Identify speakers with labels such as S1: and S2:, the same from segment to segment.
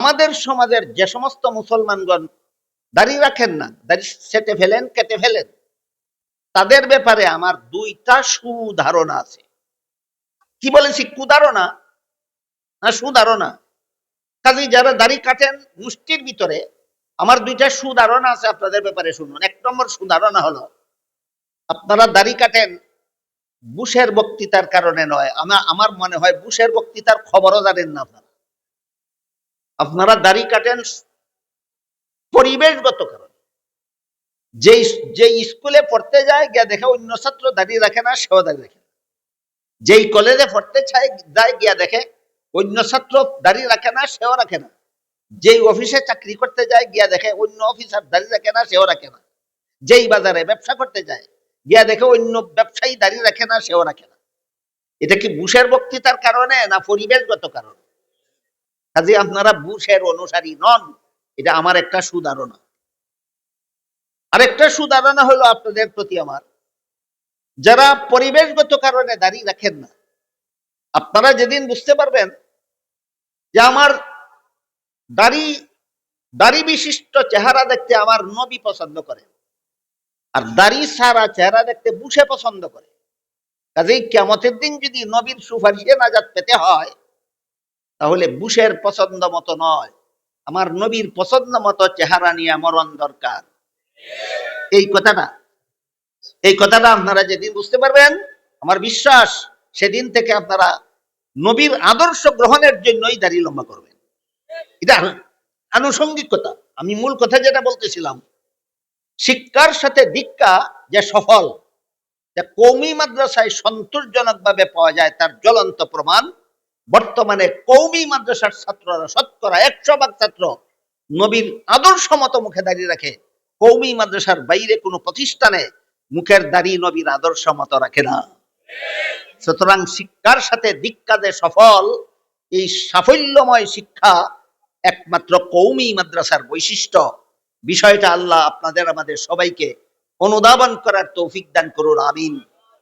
S1: আমাদের সমাজের যে সমস্ত মুসলমানগণ দাঁড়িয়ে রাখেন না দাড়ি সেটে ফেলেন, কেটে ফেলেন, তাদের ব্যাপারে আমার দুইটা সুধারণা আছে। কি বলেছি? কুধারণা না সুধারণা? কাজী যারা দাড়ি কাটেন মুষ্টির ভিতরে, আমার দুইটা সুধারণা আছে আপনাদের ব্যাপারে শুনুন। এক নম্বর সুধারণা হলো, আপনারা দাড়ি কাটেন বুশের বক্তৃতার কারণে নয় আমার আমার মনে হয় বুশের বক্তৃতার খবরও জানেন না আপনারা। আপনারা দাড়ি কাটেন পরিবেশগত কারণে। যে যে স্কুলে পড়তে যায়, গিয়া দেখে অন্য ছাত্র দাঁড়িয়ে রাখে না, সেও দাঁড়িয়ে রাখে। যেই কলেজে পড়তে চায়, যায়, গিয়া দেখে অন্য ছাত্র দাঁড়িয়ে রাখে না, সেও রাখে না। যেই অফিসে চাকরি করতে যায়, গিয়া দেখে অন্য অফিসার দাঁড়িয়ে রাখে না, সেও রাখে না। যেই বাজারে ব্যবসা করতে যায়, গিয়া দেখে অন্য ব্যবসায়ী দাঁড়িয়ে রাখে না, সেও রাখে না। এটা কি বুশের বক্তৃতার কারণে না পরিবেশগত কারণে? কাজে আপনারা বুশের অনুসারী নন। এটা আমার একটা সুধারণা। আরেকটা সুধারণা হলো আপনাদের প্রতি আমার। যারা পরিবেশগত কারণে দাঁড়িয়ে রাখেন না, আপনারা যেদিন বুঝতে পারবেন যে আমার দাড়ি দাড়ি বিশিষ্ট চেহারা দেখতে আমার নবী পছন্দ করে, আর দাড়ি সারা চেহারা দেখতে বুসে পছন্দ করে। কাজেই কেমতের দিন যদি নবীর সুপারিশে নাজাত পেতে হয় তাহলে বুশের পছন্দ মতো নয়। আমার নবীর পছন্দ মতো চেহারা নিয়ে মরণ দরকার। এই কথাটা এই কথাটা আপনারা যেদিন বুঝতে পারবেন, আমার বিশ্বাস সেদিন থেকে আপনারা নবীর আদর্শ গ্রহণের জন্যই দাড়ি লম্বা করবেন। এটা আনুষঙ্গিকতা আমি মূল কথা যেটা বলতেছিলাম, শিক্ষার সাথে দীক্ষা যে সফল, যে কৌমি মাদ্রাসায় সন্তোষজনক ভাবে পাওয়া যায়, তার জ্বলন্ত প্রমাণ বর্তমানে কৌমি মাদ্রাসার ছাত্ররা, শতকরা একশো ভাগ ছাত্র নবীর আদর্শ মতো মুখে দাঁড়িয়ে রাখে। কৌমি মাদ্রাসার বাইরে কোনো প্রতিষ্ঠানে মুখের দাড়ি নবীর আদর্শ মতো রাখে না। সুতরাং শিক্ষার সাথে দীক্ষা যে সফল, এই সাফল্যময় শিক্ষা একমাত্র কৌমি মাদ্রাসার বৈশিষ্ট্য। বিষয়টা আল্লাহ আপনাদের, আমাদের সবাইকে অনুধাবন করার তৌফিক দান করুন, আমিন।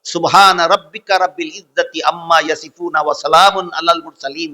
S1: সুবহান রাব্বিকা রাব্বিল ইজ্জাতি আম্মা ইয়াসিফুনা ওয়া সালামুন আলাল মুরসালিন